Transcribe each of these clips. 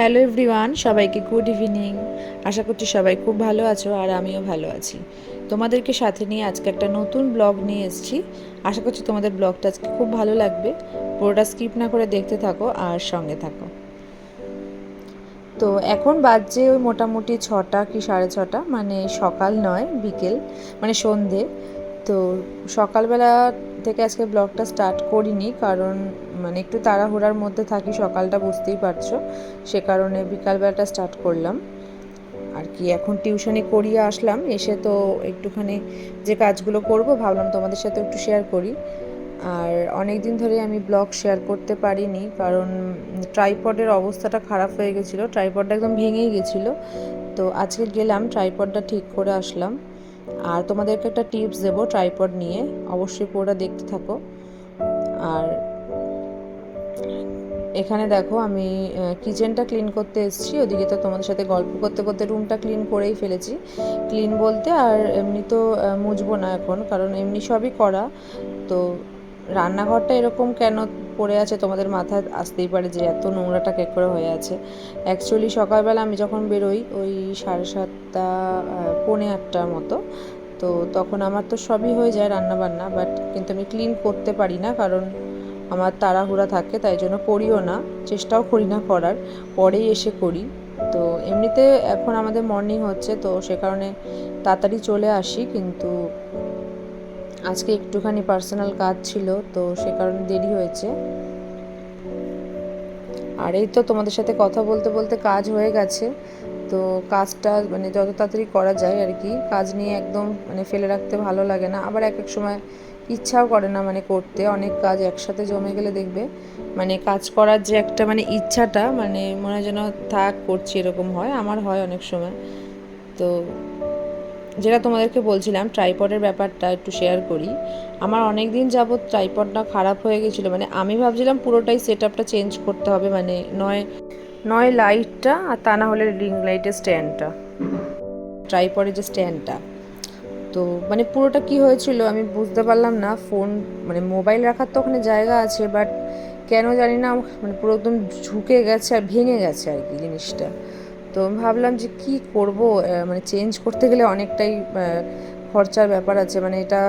Hello everyone সবাইকে good evening আশা করছি সবাই খুব ভালো আছো আর আমিও ভালো আছি। তোমাদেরকে সাথে নিয়ে আজকে একটা নতুন ব্লগ নিয়ে এসেছি। আশা করছি তোমাদের ব্লগটা আজকে খুব ভালো লাগবে। পুরোটা স্কিপ না করে দেখতে থাকো আর সঙ্গে থাকো। তো এখন বাজছে ওই মোটামুটি ছটা কি সাড়ে ছটা? মানে সকাল নয়, বিকেল মানে সন্ধে। তো সকালবেলা থেকে আজকে ব্লগটা স্টার্ট করিনি কারণ মানে একটু তাড়াহুড়ার মধ্যে থাকি, সকালটা বুঝতেই পারছ। সে কারণে বিকালবেলাটা স্টার্ট করলাম। আর কি, এখন টিউশনি করিয়ে আসলাম। এসে তো একটুখানি যে কাজগুলো করব, ভাবলাম তোমাদের সাথে একটু শেয়ার করি। আর অনেক দিন ধরে আমি ব্লগ শেয়ার করতে পারিনি, কারণ ট্রাইপডের অবস্থাটা খারাপ হয়ে গেছিল। ট্রাইপডটা একদম ভেঙেই গেছিল। তো আজকে গেলাম ট্রাইপডটা ঠিক করে আসলাম। আর তোমাদেরকে একটা টিপস দেবো ট্রাইপড নিয়ে। অবশ্যই পুরোটা দেখতে থাকো। আর এখানে দেখো আমি কিচেনটা ক্লিন করতে এসেছি। ওদিকে তো তোমাদের সাথে গল্প করতে করতে রুমটা ক্লিন করেই ফেলেছি। ক্লিন বলতে আর এমনি তো মুছবো না এখন, কারণ এমনি সবই করা। তো রান্নাঘরটা এরকম কেন পড়ে আছে তোমাদের মাথায় আসতেই পারে যে এত নোংরাটা কে করে হয়ে আছে। অ্যাকচুয়ালি সকালবেলা আমি যখন বেরোই, ওই সাড়ে সাতটা পৌনে আটটার মতো। তো তখন আমার তো সবই হয়ে যায় রান্না বান্না বাট কিন্তু আমি ক্লিন করতে পারি না, কারণ আমার তাড়াহুড়া থাকে, তাই জন্য করিও না। চেষ্টাও করি না করার, পরেই এসে করি। তো এমনিতে এখন আমাদের মর্নিং হচ্ছে, তো সে কারণে তাড়াতাড়ি চলে আসি, কিন্তু আজকে একটুখানি পার্সোনাল কাজ ছিল, তো সে কারণে দেরি হয়েছে। আর এই তো তোমাদের সাথে কথা বলতে বলতে কাজ হয়ে গেছে, তো কাজটা মানে যত তাড়াতাড়ি করা যায় আর কি, কাজ নিয়ে একদম মানে ফেলে রাখতে ভালো লাগে না। আবার এক এক সময় ইচ্ছাও করে না মানে করতে। অনেক কাজ একসাথে জমে গেলে দেখবে মানে কাজ করার যে একটা মানে ইচ্ছাটা মানে মনে যেন থাক, করছি, এরকম হয়। আমার হয় অনেক সময়। তো যেটা তোমাদেরকে বলছিলাম, ট্রাইপডের ব্যাপারটা একটু শেয়ার করি। আমার অনেক দিন যাবৎ ট্রাইপডটা খারাপ হয়ে গেছিল। মানে আমি ভাবছিলাম পুরোটাই সেট আপটা চেঞ্জ করতে হবে। মানে নয় নয় লাইটটা আর তা না হলে রিং লাইটের স্ট্যান্ডটা ট্রাইপডের যে স্ট্যান্ডটা তো মানে পুরোটা কি হয়েছিল আমি বুঝতে পারলাম না। ফোন মানে মোবাইল রাখার তো ওখানে জায়গা আছে বাট কেন জানি না মানে পুরো একদম ঝুঁকে গেছে আর ভেঙে গেছে আর কি জিনিসটা। তো ভাবলাম যে কি করব মানে চেঞ্জ করতে গেলে অনেকটাই খরচার ব্যাপার আছে। মানে এটা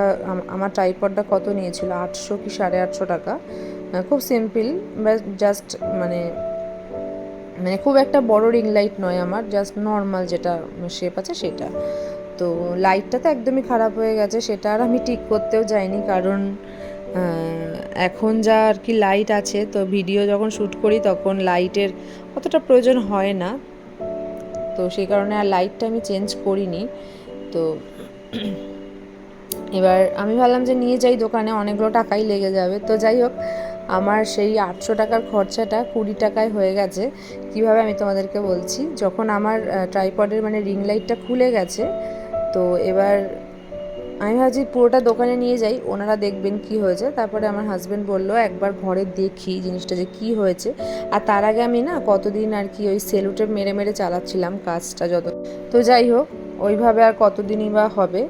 আমার ট্রাইপডটা কত নিয়েছিল? আটশো কি সাড়ে আটশো টাকা? খুব সিম্পল জাস্ট মানে মানে খুব একটা বড় রিং লাইট নয় আমার জাস্ট নর্মাল যেটা শেপ আছে সেটা। তো লাইটটা তো একদমই খারাপ হয়ে গেছে, সেটা আর আমি ঠিক করতেও যাইনি কারণ এখন যা আর কি লাইট আছে, তো ভিডিও যখন শ্যুট করি তখন লাইটের অতটা প্রয়োজন হয় না। তো সেই কারণে আর লাইটটা আমি চেঞ্জ করিনি। তো এবার আমি ভাবলাম যে নিয়ে যাই দোকানে, অনেকগুলো টাকাই লেগে যাবে। তো যাই হোক, আমার সেই আটশো টাকার খরচাটা কুড়ি টাকায় হয়ে গেছে। কীভাবে আমি তোমাদেরকে বলছি, যখন আমার ট্রাইপডের মানে রিং লাইটটা খুলে গেছে তো এবার আমি ভাবছি পুরোটা দোকানে নিয়ে যাই, ওনারা দেখবেন কি হয়েছে। তারপরে আমার হাজব্যান্ড বলল, একবার ঘরে দেখি জিনিসটা যে কি হয়েছে। আর তার আগে আমি না কতদিন আর কি ওই সেলুটে মেরে মেরে চালাচ্ছিলাম কাজটা যত তো যাই হোক, ওইভাবে আর কতদিনই বা হবে।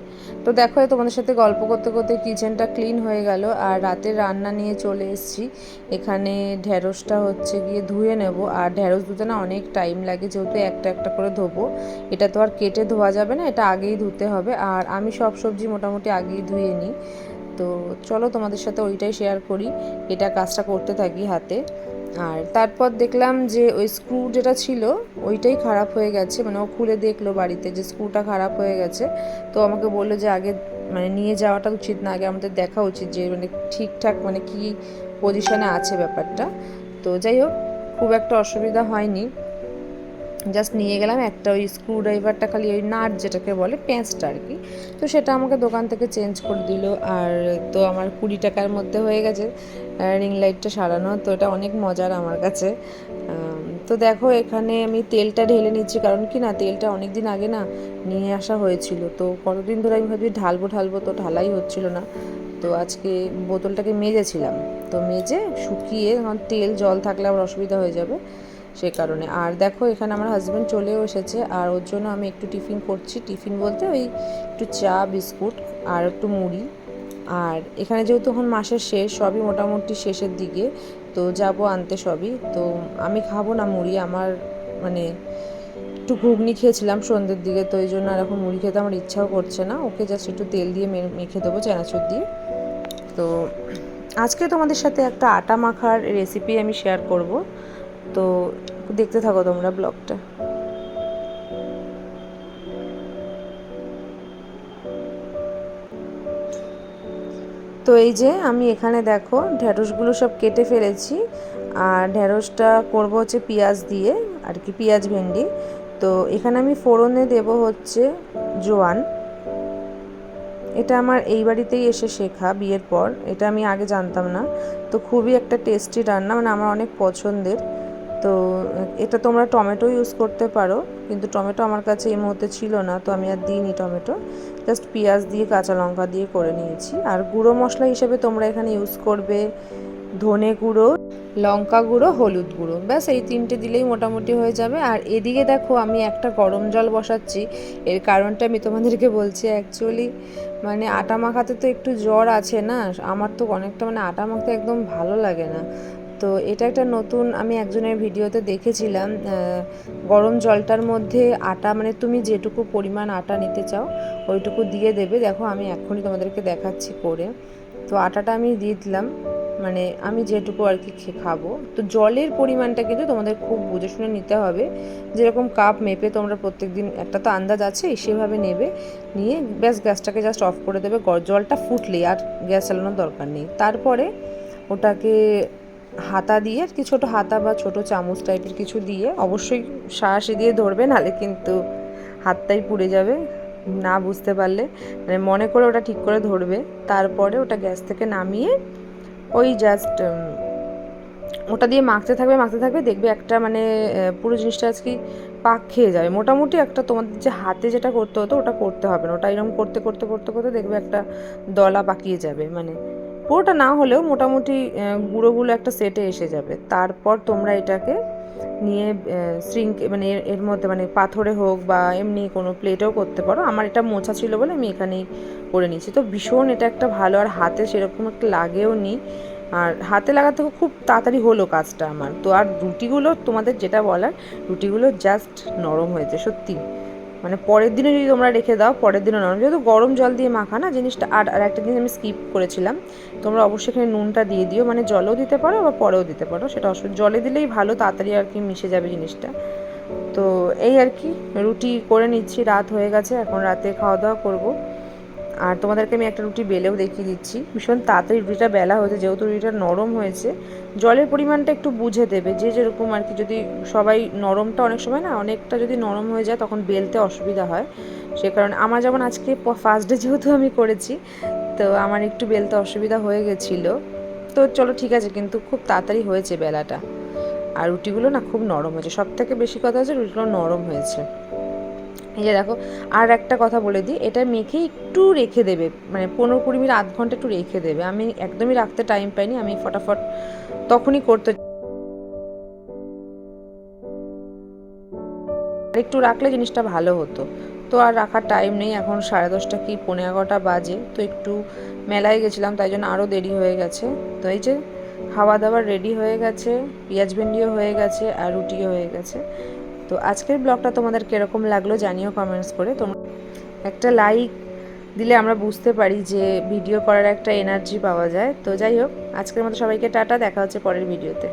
তো দেখো তোমাদের সাথে গল্প করতে করতে কিচেনটা ক্লিন হয়ে গেল আর রাতের রান্না নিয়ে চলে এসেছি। এখানে ঢ্যাঁড়সটা হচ্ছে গিয়ে ধুয়ে নেব। আর ঢ্যাঁড়স ধুতে না অনেক টাইম লাগে, যেহেতু একটা একটা করে ধোবো। এটা তো আর কেটে ধোয়া যাবে না, এটা আগেই ধুতে হবে। আর আমি সব সবজি মোটামুটি আগেই ধুয়ে নিই। তো চলো তোমাদের সাথে ওইটাই শেয়ার করি। এটা কাজটা করতে থাকি হাতে। আর তারপর দেখলাম যে ওই স্ক্রু যেটা ছিল, ওইটাই খারাপ হয়ে গেছে। মানে ও খুলে দেখল বাড়িতে যে স্ক্রুটা খারাপ হয়ে গেছে। তো আমাকে বলল যে আগে মানে নিয়ে যাওয়াটা উচিত না, আগে আমাদের দেখা উচিত যে মানে ঠিকঠাক মানে কি পজিশনে আছে ব্যাপারটা। তো যাই হোক, খুব একটা অসুবিধা হয়নি। জাস্ট নিয়ে গেলাম একটা ওই স্ক্রুড্রাইভারটা খালি ওই নাট যেটাকে বলে প্যাঁচটা আর কি। তো সেটা আমাকে দোকান থেকে চেঞ্জ করে দিল। আর তো আমার কুড়ি টাকার মধ্যে হয়ে গেছে। রিং লাইটটা সারানো, তো এটা অনেক মজার আমার কাছে। তো দেখো এখানে আমি তেলটা ঢেলে নিচ্ছি। কারণ কি না, তেলটা অনেক দিন আগে না নিয়ে আসা হয়েছিল। তো কতদিন ধরে আমি ভাবছি ঢালবো ঢালবো তো ঢালাই হচ্ছিল না। তো আজকে বোতলটাকে মেজেছিলাম। তো মেজে শুকিয়ে তেল, জল থাকলে আবার অসুবিধা হয়ে যাবে। সে কারণে। আর দেখো, এখানে আমার হাজব্যান্ড চলেও এসেছে। আর ওর জন্য আমি একটু টিফিন করছি। টিফিন বলতে ওই একটু চা, বিস্কুট আর একটু মুড়ি। আর এখানে যেহেতু এখন মাসের শেষ, সবই মোটামুটি শেষের দিকে, তো যাব আনতে সবই। তো আমি খাব না মুড়ি, আমার মানে একটু ঘুগনি খেয়েছিলাম সন্ধ্যের দিকে, তো এই জন্য আর এখন মুড়ি খেতে আমার ইচ্ছাও করছে না। ওকে জাস্ট একটু তেল দিয়ে মেখে দেবো, চানাচুর দিয়ে। তো আজকে তোমাদের সাথে একটা আটা মাখার রেসিপি আমি শেয়ার করব। তো দেখতে থাকো তোমরা ব্লগটা। তো এই যে আমি এখানে দেখো ঢ্যাঁড়সগুলো সব কেটে ফেলেছি। আর ঢ্যাঁড়সটা করব হচ্ছে পেঁয়াজ দিয়ে, আর কি পেঁয়াজ ভেন্ডি। তো এখানে আমি ফোড়নে দেব হচ্ছে জোয়ান। এটা আমার এই বাড়িতেই এসে শেখা বিয়ের পর। এটা আমি আগে জানতাম না। তো খুবই একটা টেস্টি রান্না মানে আমার অনেক পছন্দের। তো, এটা তোমরা টমেটো ইউজ করতে পারো, কিন্তু টমেটো আমার কাছে এই মুহূর্তে ছিল না, তো আমি আর দিইনি টমেটো। জাস্ট পেঁয়াজ দিয়ে, কাঁচা লঙ্কা দিয়ে করে নিয়েছি। আর গুঁড়ো মশলা হিসেবে তোমরা এখানে ইউজ করবে ধনে গুঁড়ো, লঙ্কা গুঁড়ো, হলুদ গুঁড়ো। ব্যাস, এই তিনটে দিলেই মোটামুটি হয়ে যাবে। আর এদিকে দেখো, আমি একটা গরম জল বসাচ্ছি। এর কারণটা আমি তোমাদেরকে বলছি অ্যাকচুয়ালি মানে আটা মাখাতে তো একটু জ্বর আছে না? আমার তো অনেকটা মানে আটা মাখতে একদম ভালো লাগে না। তো এটা একটা নতুন, আমি একজনের ভিডিওতে দেখেছিলাম গরম জলটার মধ্যে আটা মানে তুমি যেটুকু পরিমাণ আটা নিতে চাও, ওইটুকু দিয়ে দেবে। দেখো, আমি এখনই তোমাদেরকে দেখাচ্ছি করে। তো আটাটা আমি দিয়ে দিলাম মানে আমি যেটুকু আর কি খাব। তো জলের পরিমাণটা কিন্তু তোমাদের খুব বুঝে শুনে নিতে হবে। যেরকম কাপ মেপে তোমরা প্রত্যেক দিন একটা তো আন্দাজ আছে, সেভাবে নেবে। নিয়ে ব্যাস গ্যাসটাকে জাস্ট অফ করে দেবে। জলটা ফুটলেই, আর গ্যাস চালানোর দরকার নেই। তারপরে ওটাকে হাতা দিয়ে, আর কি ছোটো হাতা বা ছোট চামচ টাইপের কিছু দিয়ে অবশ্যই শাঁসি দিয়ে ধরবে নাহলে কিন্তু হাতটাই পুড়ে যাবে না বুঝতে পারলে। মানে মনে করে ওটা ঠিক করে ধরবে, তারপরে ওটা গ্যাস থেকে নামিয়ে ওই জাস্ট ওটা দিয়ে মাখতে থাকবে মাখতে থাকবে, দেখবে একটা মানে পুরো জিনিসটা আজকে পাক খেয়ে যাবে। মোটামুটি একটা তোমাদের যে হাতে যেটা করতে হতো, ওটা করতে হবে না। ওটা এরকম করতে করতে করতে করতে দেখবে একটা দলা পাকিয়ে যাবে। মানে পুরোটা না হলেও মোটামুটি গুঁড়োগুলো একটা সেটে এসে যাবে। তারপর তোমরা এটাকে নিয়ে শ্রিঙ্ক মানে এর- মধ্যে মানে পাথরে হোক বা এমনি কোনো প্লেটেও করতে পারো। আমার এটা মোছা ছিল বলে আমি এখানেই করে নিয়েছি। তো ভীষণ এটা একটা ভালো, আর হাতে সেরকম একটা লাগেও নি। আর হাতে লাগাতে খুব তাড়াতাড়ি হলো কাজটা আমার। তো আর রুটিগুলো তোমাদের যেটা বলার, রুটিগুলো জাস্ট নরম হয়েছে, সত্যি। মানে পরের দিনে যদি তোমরা রেখে দাও, পরের দিনও নরম যেহেতু গরম জল দিয়ে মাখা না জিনিসটা, আর আর একটা জিনিস আমি স্কিপ করেছিলাম। তোমরা অবশ্যই এখানে নুনটা দিয়ে দিও। মানে জলও দিতে পারো বা পরেও দিতে পারো। সেটা অসুবিধা, জলে দিলেই ভালো, তাড়াতাড়ি আর কি মিশে যাবে জিনিসটা। তো এই আর কি, রুটি করে নিচ্ছি, রাত হয়ে গেছে। এখন রাতে খাওয়া দাওয়া করব। আর তোমাদেরকে আমি একটা রুটি বেলেও দেখিয়ে দিচ্ছি। ভীষণ তাড়াতাড়ি রুটিটা বেলা হয়েছে, যেহেতু রুটিটা নরম হয়েছে, জলের পরিমাণটা একটু বুঝে দেবে। যে যেরকম আর কি, যদি সবাই নরমটা অনেক সময় না, অনেকটা যদি নরম হয়ে যায়, তখন বেলতে অসুবিধা হয়। সে কারণে আমার যেমন আজকে ফার্স্ট ডে যেহেতু আমি করেছি, তো আমার একটু বেলতে অসুবিধা হয়ে গেছিল। তো চলো ঠিক আছে, কিন্তু খুব তাড়াতাড়ি হয়েছে বেলাটা। আর রুটিগুলো না খুব নরম হয়েছে। সব থেকে বেশি কথা হচ্ছে রুটিগুলো নরম হয়েছে। এই যে দেখো, আর একটা কথা বলে দিই, এটা মেখে একটু রেখে দেবে মানে পনেরো কুড়ি মিনিট, আধ ঘণ্টা একটু রেখে দেবে। আমি একদমই রাখতে টাইম পাইনি, আমি ফটাফট তখনই করতে একটু রাখলে জিনিসটা ভালো হতো। তো আর রাখার টাইম নেই, এখন সাড়ে দশটা কি পনেরো এগারোটা বাজে, তো একটু মেলায় গেছিলাম, তাই জন্য আরও দেরি হয়ে গেছে। তো এই যে খাওয়া দাওয়া রেডি হয়ে গেছে, পেঁয়াজ ভেন্ডিও হয়ে গেছে আর রুটিও হয়ে গেছে। তো আজকের ব্লগটা তোমাদের কীরকম লাগল জানিও কমেন্টস করে। তোমরা একটা লাইক দিলে আমরা বুঝতে পারি যে ভিডিও করার একটা এনার্জি পাওয়া যায়। তো যাই হোক, আজকের মতো সবাইকে টাটা, দেখা হচ্ছে পরের ভিডিওতে